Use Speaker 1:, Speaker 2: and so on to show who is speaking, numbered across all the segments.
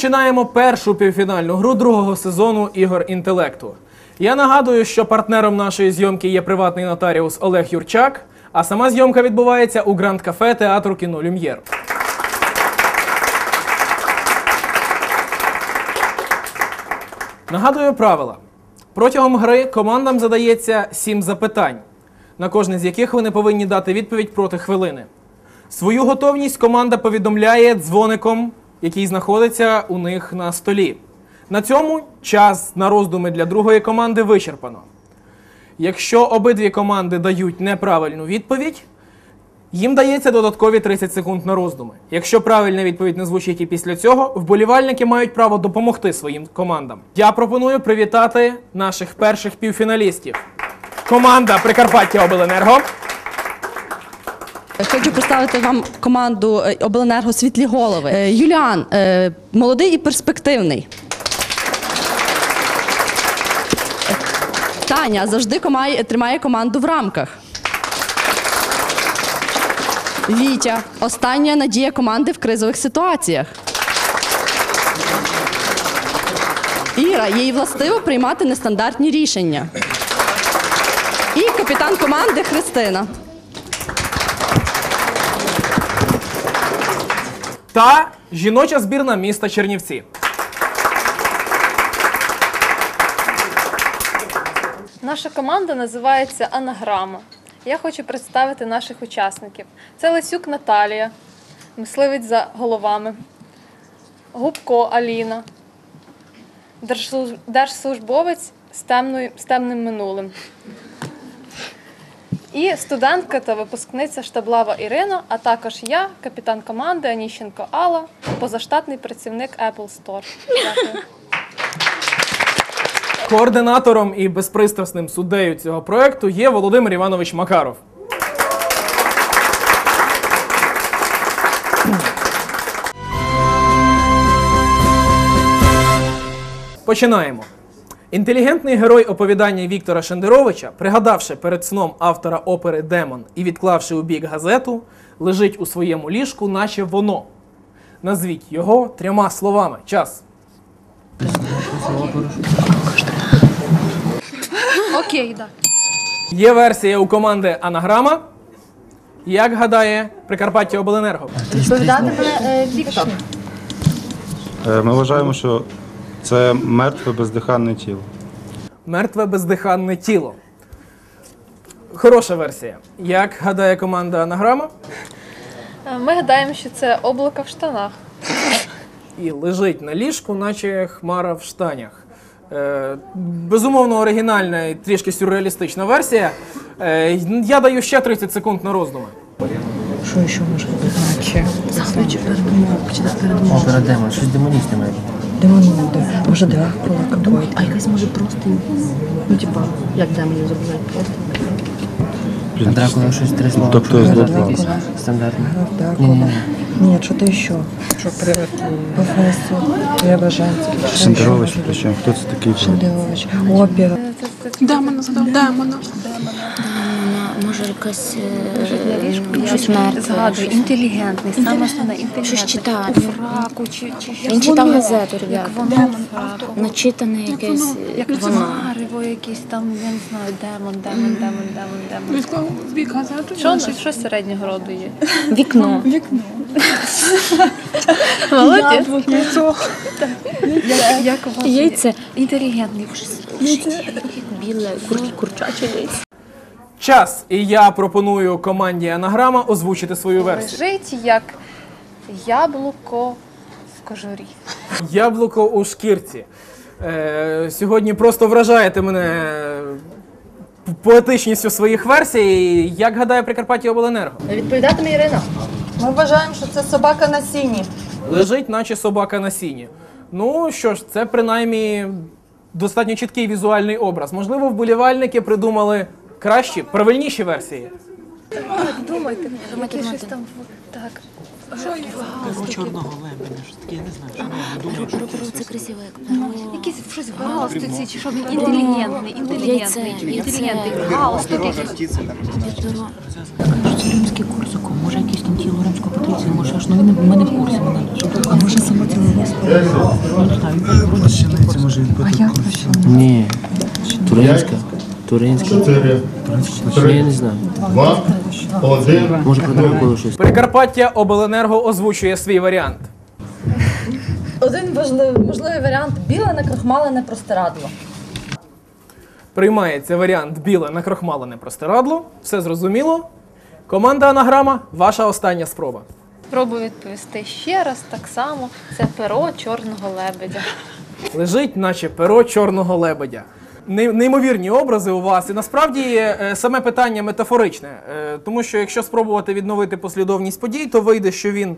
Speaker 1: починаємо першу півфінальну гру другого сезону ігор інтелекту. Я нагадую, що партнером нашої зйомки є приватний нотаріус Олег Юрчак, а сама зйомка відбувається у Гранд Кафе театру кіно Люм'єр. Нагадую правила. Протягом гри командам задається сім запитань, на кожне з яких вони повинні дати відповідь проти хвилини. Свою готовність команда повідомляє дзвоником, який знаходиться у них на столі. На цьому час на роздуми для другої команди вичерпано. Якщо обидві команди дають неправильну відповідь, їм дається додаткові 30 секунд на роздуми. Якщо правильна відповідь не звучить і після цього, вболівальники мають право допомогти своїм командам. Я пропоную привітати наших перших півфіналістів. Команда Прикарпаття Обленерго.
Speaker 2: Хочу представити вам команду е, Обленерго Світлі голови. Е, Юліан е, молодий і перспективний. Таня завжди тримає команду в рамках. Вітя остання надія команди в кризових ситуаціях. Іра їй властиво приймати нестандартні рішення. І капітан команди Христина.
Speaker 1: Та жіноча збірна міста Чернівці.
Speaker 3: Наша команда називається Анаграма. Я хочу представити наших учасників. Це Лесюк Наталія, мисливець за головами, Губко Аліна, держслужбовець з темним минулим. І студентка та випускниця штаблава Ірина, а також я, капітан команди Аніщенко Алла, позаштатний працівник Apple Store. Дякую.
Speaker 1: Координатором і безпристрасним суддею цього проекту є Володимир Іванович Макаров. Починаємо. Інтелігентний герой оповідання Віктора Шендеровича, пригадавши перед сном автора опери Демон і відклавши у бік газету, лежить у своєму ліжку, наче воно. Назвіть його трьома словами. Час.
Speaker 3: Окей, так.
Speaker 1: Є версія у команди Анаграма. Як гадає Прикарпаття Обленерго?
Speaker 4: Е, Ми вважаємо, що це мертве бездиханне тіло.
Speaker 1: Мертве бездиханне тіло. Хороша версія. Як гадає команда Анаграма?
Speaker 3: Е, Ми гадаємо, що це облако в штанах.
Speaker 1: І лежить на ліжку, наче хмара в штанях. Е, безумовно, оригінальна і трішки сюрреалістична версія. Е, я даю ще 30 секунд на роздуми.
Speaker 5: Що ще може бути? Наче. Заходячи передумов, чи.
Speaker 6: Опера демон, щось демонічне має. бути.
Speaker 5: Демон буде. Може Дракула какой-то.
Speaker 7: А якась може просто, ну типа, як демонів зображають просто.
Speaker 6: А Дракула щось три слова.
Speaker 4: Тобто
Speaker 6: що
Speaker 4: з Дракула.
Speaker 6: якісь стандартні.
Speaker 5: Граф
Speaker 6: Ні-ні-ні.
Speaker 5: Дракула. Ні, що-то ще. Що при... Професор, Преображенський.
Speaker 4: Шендерович, причому хто це такий?
Speaker 5: Шендерович. Опера.
Speaker 8: Демона задав демона.
Speaker 7: Може якась е, щось мертве.
Speaker 3: Згадую, інтелігентний, саме основне інтелігентний.
Speaker 7: Щось читати.
Speaker 3: Фраку, чи, чи.
Speaker 7: Він читав газету, ребята.
Speaker 3: Воно.
Speaker 7: Начитане якесь
Speaker 3: Як
Speaker 7: воно.
Speaker 3: Марево якийсь там, я не знаю, демон, демон, демон, демон, демон.
Speaker 8: Відклав в бік газету.
Speaker 3: Що, що середнього роду є?
Speaker 7: Вікно.
Speaker 3: Молодець.
Speaker 8: Яйцо.
Speaker 3: Як, як у вас?
Speaker 7: Яйце.
Speaker 3: Інтелігентний.
Speaker 7: Біле, кур- курчаче яйце.
Speaker 1: Час. І я пропоную команді Анаграма озвучити свою версію.
Speaker 3: Лежить як яблуко в кожурі.
Speaker 1: Яблуко у шкірці. Е, сьогодні просто вражаєте мене поетичністю своїх версій. Як гадає Прикарпаття Обленерго?
Speaker 3: Відповідатиме Ірина.
Speaker 9: Ми вважаємо, що це собака на сіні.
Speaker 1: Лежить, наче собака на сіні. Ну що ж, це принаймні достатньо чіткий візуальний образ. Можливо, вболівальники придумали кращі, правильніші версії.
Speaker 3: Думайте,
Speaker 7: Думайте,
Speaker 3: щось там. Так.
Speaker 6: Чорного лебедя, що таке, я не знаю, що я думаю, що
Speaker 7: Це красиво, як
Speaker 3: Якийсь щось в галстуці, чи щоб він інтелігентний, інтелігентний, інтелігентний, галстук якийсь.
Speaker 7: перо.
Speaker 10: Це римський корсаком, може якийсь там тіло римського патриція, може аж ну він в мене в курсі мене. А може саме тіло Ну, не знаю, він вроде може він
Speaker 5: А як?
Speaker 6: Ні. Туринська. Туринська. Ще я не знаю.
Speaker 11: Два, один.
Speaker 6: Може щось.
Speaker 1: Прикарпаття Обленерго озвучує свій варіант.
Speaker 9: Один важливий, можливий варіант біле накрахмалене простирадло.
Speaker 1: Приймається варіант біле накрохмалене простирадло. Все зрозуміло. Команда Анаграма, ваша остання спроба.
Speaker 3: Спробую відповісти ще раз так само. Це перо чорного лебедя.
Speaker 1: Лежить, наче перо чорного лебедя. Не- Неймовірні образи у вас, і насправді е, саме питання метафоричне, Е, тому що якщо спробувати відновити послідовність подій, то вийде, що він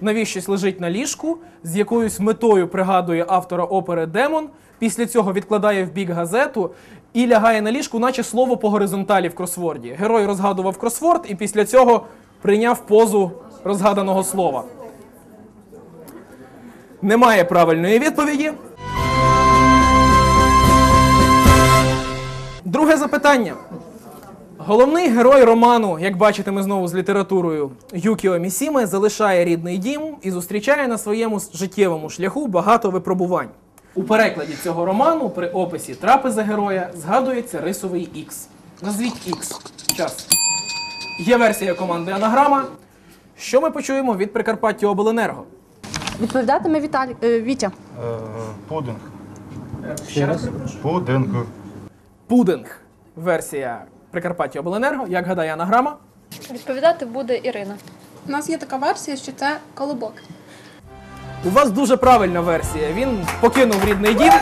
Speaker 1: навіщось лежить на ліжку, з якоюсь метою пригадує автора опери Демон. Після цього відкладає в бік газету і лягає на ліжку, наче слово по горизонталі в кросворді. Герой розгадував кросворд і після цього прийняв позу розгаданого слова. Немає правильної відповіді. Друге запитання. Головний герой роману, як бачите, ми знову з літературою Юкіо Місіме, залишає рідний дім і зустрічає на своєму життєвому шляху багато випробувань. У перекладі цього роману при описі трапези героя згадується рисовий Х. Назвіть Х. Час. Є версія команди Анаграма. Що ми почуємо від Прикарпаття Обленерго?
Speaker 2: Відповідатиме Віталій е, Вітя.
Speaker 4: Е, Пудинг.
Speaker 1: Ще раз.
Speaker 4: Пудинг.
Speaker 1: Пудинг. Версія Прикарпаття Обленерго. Як гадає Анаграма?
Speaker 3: Відповідати буде Ірина.
Speaker 8: У нас є така версія, що це колобок.
Speaker 1: У вас дуже правильна версія. Він покинув рідний дім,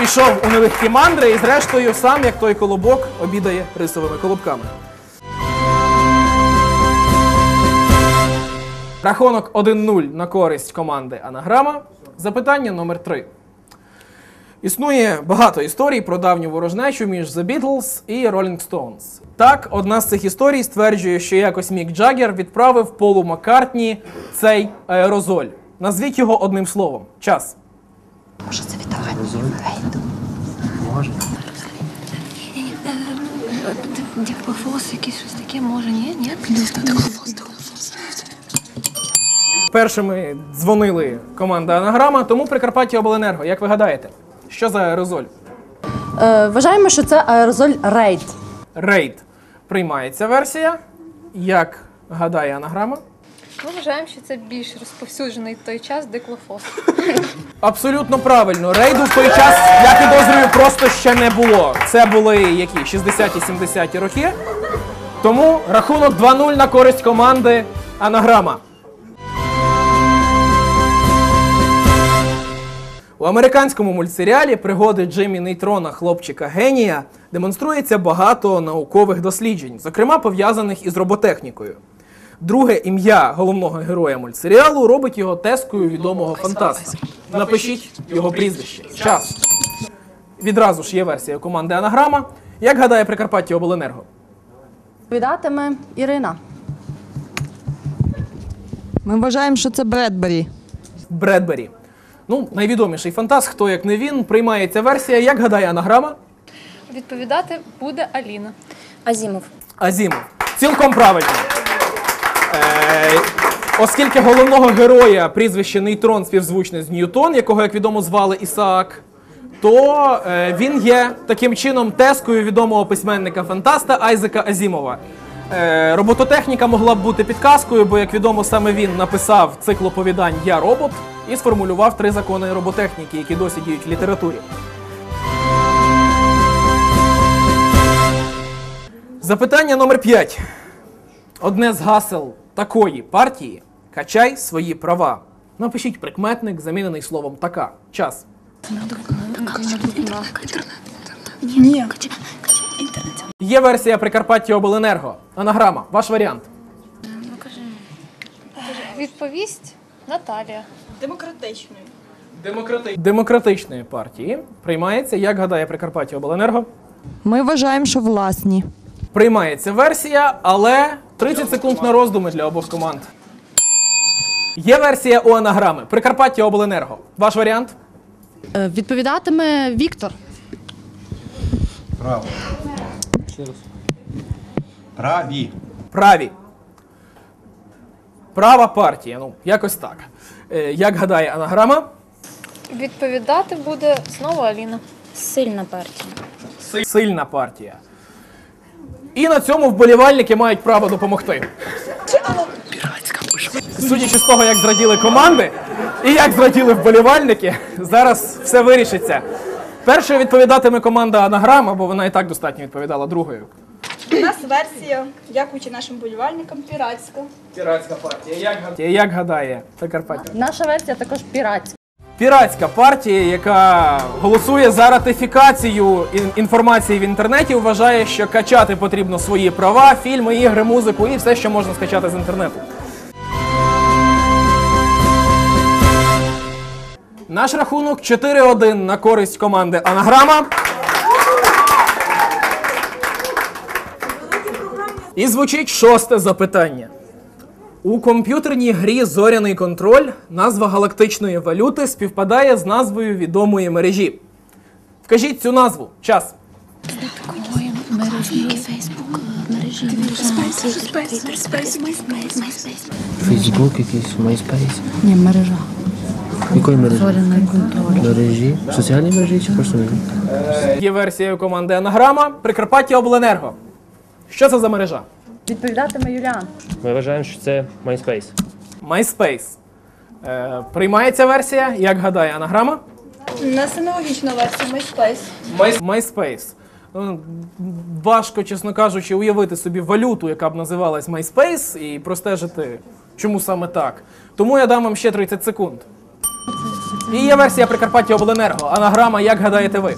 Speaker 1: пішов у нелегкі мандри і, зрештою, сам, як той колобок, обідає рисовими колобками. Рахунок 1-0 на користь команди Анаграма. Запитання номер 3. Існує багато історій про давню ворожнечу між The Beatles і Rolling Stones. Так, одна з цих історій стверджує, що якось Мік Джаггер відправив Полу Маккартні цей аерозоль. Назвіть його одним словом. Час.
Speaker 7: Може, це Віталій?
Speaker 6: Може.
Speaker 3: Діклофос, якийсь щось таке, може, ні? Ні?
Speaker 1: Першими дзвонили команда Анаграма, тому Прикарпаття Обленерго. Як ви гадаєте, що за аерозоль?
Speaker 2: Е, вважаємо, що це аерозоль рейд.
Speaker 1: Рейд. Приймається версія. Як гадає Анаграма?
Speaker 3: Ми вважаємо, що це більш розповсюджений в той час диклофос.
Speaker 1: Абсолютно правильно. Рейду в той час, я підозрюю, просто ще не було. Це були які 60-70-ті роки. Тому рахунок 2-0 на користь команди Анаграма. У американському мультсеріалі пригоди Джиммі Нейтрона, хлопчика генія, демонструється багато наукових досліджень, зокрема пов'язаних із роботехнікою. Друге ім'я головного героя мультсеріалу робить його тескою відомого фантаста. Напишіть його прізвище. Час. Відразу ж є версія команди Анаграма. Як гадає Прикарпаття Обленерго?
Speaker 2: Відповідатиме Ірина.
Speaker 5: Ми вважаємо, що це Бредбері.
Speaker 1: Бредбері. Ну, найвідоміший фантаст, хто як не він, приймається версія. Як гадає Анаграма?
Speaker 3: Відповідати буде Аліна.
Speaker 7: Азімов.
Speaker 1: Азімов. Цілком правильно. Е, оскільки головного героя прізвище Нейтрон співзвучне з Ньютон, якого, як відомо, звали Ісаак, то е, він є таким чином тескою відомого письменника-фантаста Айзека Азімова. Е, робототехніка могла б бути підказкою, бо, як відомо, саме він написав цикл оповідань Я робот і сформулював три закони роботехніки, які досі діють в літературі. Запитання номер 5. Одне з гасел такої партії качай свої права. Напишіть прикметник, замінений словом така. Час.
Speaker 8: Ні.
Speaker 1: Є версія Прикарпаття Обленерго. Анаграма. Ваш варіант.
Speaker 3: Відповість Наталія.
Speaker 1: Демократичної партії приймається, як гадає Прикарпаття Обленерго.
Speaker 5: Ми вважаємо, що власні.
Speaker 1: Приймається версія, але 30 секунд на роздуми для обох команд. Є версія у анаграми. Прикарпаття Обленерго. Ваш варіант?
Speaker 2: Е, Відповідатиме Віктор.
Speaker 4: Право. Праві.
Speaker 1: Праві. Права партія. Ну, якось так. Е, Як гадає анаграма?
Speaker 3: Відповідати буде знову Аліна.
Speaker 7: Сильна партія.
Speaker 1: Сильна партія. І на цьому вболівальники мають право допомогти. Судячи з того, як зраділи команди і як зраділи вболівальники, зараз все вирішиться. Першою відповідатиме команда Анаграма, бо вона і так достатньо відповідала другою.
Speaker 8: У нас версія, дякуючи нашим болівальникам, піратська.
Speaker 1: Піратська партія. Як гадає, як гадає Прикарпаття?
Speaker 9: Наша версія також піратська.
Speaker 1: Піратська партія, яка голосує за ратифікацію інформації в інтернеті, вважає, що качати потрібно свої права, фільми, ігри, музику і все, що можна скачати з інтернету. Наш рахунок 4-1 на користь команди Анаграма. І звучить шосте запитання. У комп'ютерній грі Зоряний контроль назва галактичної валюти співпадає з назвою відомої мережі. Вкажіть цю назву. Час.
Speaker 6: Фейсбук якийсь, MySpace.
Speaker 10: Ні, мережа.
Speaker 6: Якої мережі? Мережі? Соціальні мережі чи просто мережі?
Speaker 1: Є версія команди Анаграма Прикарпаття Обленерго. Що це за мережа?
Speaker 9: Відповідатиме Юліан.
Speaker 12: Ми вважаємо, що це MySpace.
Speaker 1: MySpace. Е, приймається версія, як гадає Анаграма?
Speaker 8: У нас аналогічна версія MySpace.
Speaker 1: MySpace. Ну, Важко, чесно кажучи, уявити собі валюту, яка б називалась MySpace, і простежити, чому саме так. Тому я дам вам ще 30 секунд. І є версія Прикарпаття Обленерго. Анаграма, як гадаєте ви?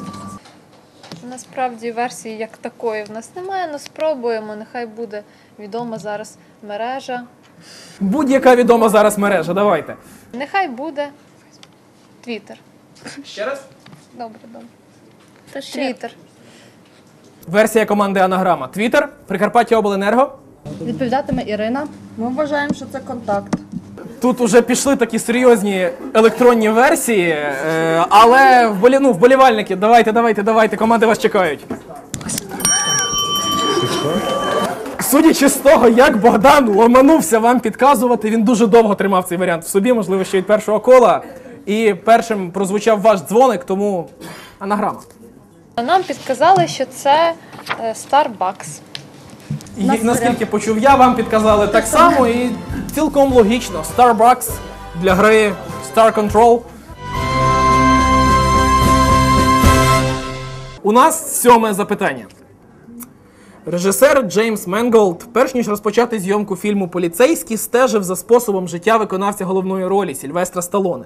Speaker 3: Насправді версії як такої в нас немає, але спробуємо. Нехай буде відома зараз мережа.
Speaker 1: Будь-яка відома зараз мережа, давайте.
Speaker 3: Нехай буде Твіттер.
Speaker 1: Ще раз.
Speaker 3: Добре, добре. Твіттер.
Speaker 1: Версія команди Анаграма. Твіттер, Прикарпаття Обленерго.
Speaker 2: Відповідатиме Ірина.
Speaker 9: Ми вважаємо, що це контакт.
Speaker 1: Тут уже пішли такі серйозні електронні версії, е, але вболі, ну, вболівальники, давайте, давайте, давайте, команди вас чекають. Судячи з того, як Богдан ломанувся вам підказувати, він дуже довго тримав цей варіант в собі, можливо, ще від першого кола. І першим прозвучав ваш дзвоник, тому анаграма.
Speaker 3: Нам підказали, що це е, Starbucks.
Speaker 1: І наскільки почув я, вам підказали так само, і цілком логічно. Starbucks для гри Star Control. У нас сьоме запитання. Режисер Джеймс Менголд, перш ніж розпочати зйомку фільму Поліцейський, стежив за способом життя виконавця головної ролі Сільвестра Сталоне.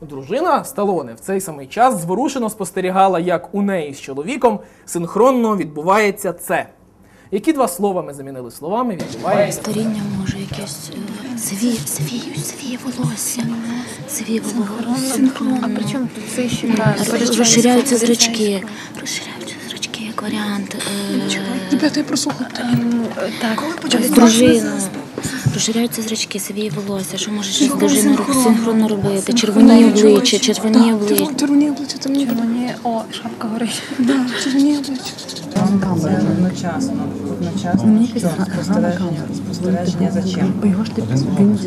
Speaker 1: Дружина Сталоне в цей самий час зворушено спостерігала, як у неї з чоловіком синхронно відбувається це. Які два слова ми замінили словами? Відбувається.
Speaker 10: Старіння може якесь е, сві, свію, волосся. Свіє волосся.
Speaker 3: А при чому тут це ще
Speaker 10: Роз- Розширяються зрачки. Розширяються зрачки як варіант.
Speaker 8: Ребята, я прослухаю.
Speaker 10: Так, дружина. Розширяються зрачки, свіє волосся. Що може ще з синхронно робити? Червоні обличчя, червоні обличчя.
Speaker 8: Червоні обличчя, ні.
Speaker 3: Червоні, о, шапка горить.
Speaker 8: Червоні обличчя.
Speaker 5: Це одночасно. Одночасно. Що? Спостереження. Спостереження за чим?
Speaker 10: Його ж ти він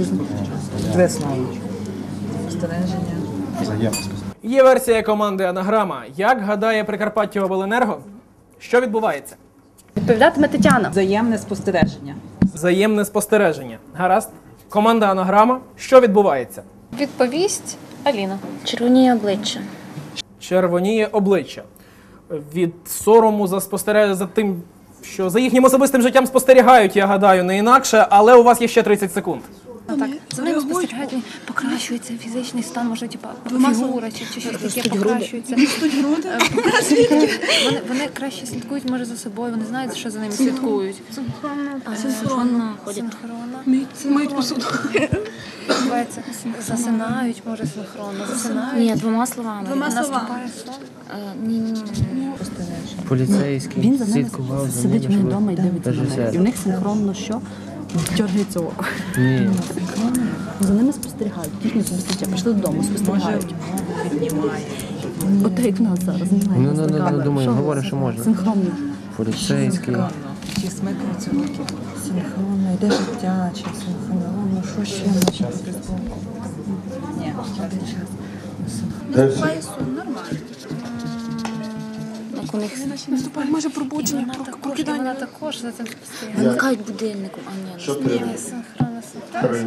Speaker 5: Две. Спостереження.
Speaker 1: Є версія команди Анаграма. Як гадає Прикарпаття Обленерго? Що відбувається?
Speaker 2: Відповідатиме Тетяна.
Speaker 5: Взаємне спостереження.
Speaker 1: Взаємне спостереження. Гаразд. Команда Анаграма. Що відбувається?
Speaker 3: Відповість Аліна.
Speaker 10: червоні обличчя.
Speaker 1: Червоніє обличчя. Від сорому за спостереження за тим, що за їхнім особистим життям спостерігають, я гадаю, не інакше, але у вас є ще 30 секунд.
Speaker 3: Так, за ними спостерігають, покращується фізичний стан, може, типа фігура чи, чи щось таке покращується. Е, Вони, вони краще слідкують, може, за собою, вони знають, що за ними слідкують.
Speaker 10: Синхронно ходять.
Speaker 3: Синхронно.
Speaker 8: Мають посуду.
Speaker 3: Відбувається, Засинають, може, синхронно. Засинають.
Speaker 10: Ні, двома словами.
Speaker 8: Двома словами.
Speaker 10: Е, Ні, ні, ні.
Speaker 6: Поліцейський
Speaker 2: Він за ними сидить
Speaker 6: щоб
Speaker 2: вдома і дивиться на. І в них синхронно що? Дергається око.
Speaker 6: Ні.
Speaker 2: За ними спостерігають. Їхні спостерігачі прийшли додому, спостерігають. От як в нас зараз знімають.
Speaker 6: Ну, ну, ну, ну, думаю, говориш, що можна.
Speaker 2: Синхронно.
Speaker 6: Поліцейський.
Speaker 13: Чи смикаються руки? Синхронно, йде життя, чи синхронно, що ще може бути з боку? Ні,
Speaker 3: у них наступає може пробудження, прокидання. Вона також за цим спостерігає.
Speaker 4: Вимикають
Speaker 3: будильником, а ні,
Speaker 4: Чотири.
Speaker 3: синхронно.
Speaker 4: Три.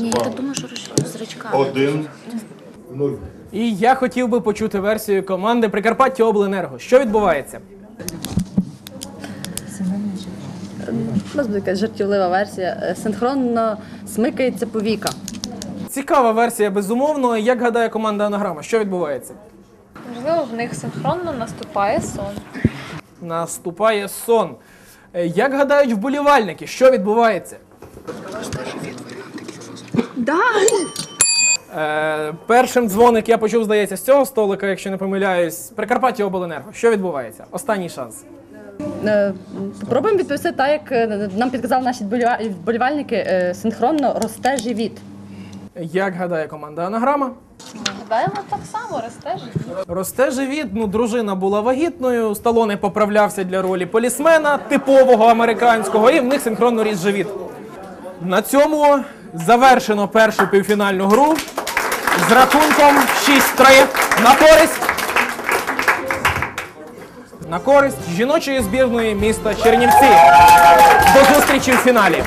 Speaker 3: Ні, я так думаю, що зрачка.
Speaker 4: Один. Нуль.
Speaker 1: І я хотів би почути версію команди Прикарпаття Обленерго. Що відбувається?
Speaker 2: У нас буде якась жартівлива версія. Е, Синхронно смикається повіка.
Speaker 1: Цікава версія, безумовно. Як гадає команда Анаграма, що відбувається?
Speaker 3: Можливо, в них синхронно наступає сон.
Speaker 1: Наступає сон. Е, Як гадають вболівальники, що відбувається? Е, першим дзвоник я почув, здається, з цього столика, якщо не помиляюсь. Прикарпаття Обленерго. Що відбувається? Останній шанс.
Speaker 2: Е, Попробуємо відповісти так, як е, нам підказали наші вболівальники. Е, Синхронно росте живіт.
Speaker 1: Як гадає команда Анаграма?
Speaker 3: Гадаємо так само, росте життя.
Speaker 1: Росте живіт, ну дружина була вагітною, Сталоне поправлявся для ролі полісмена, типового американського, і в них синхронно ріс живіт. На цьому завершено першу півфінальну гру з рахунком 6-3 на користь. На користь жіночої збірної міста Чернівці. До зустрічі в фіналі.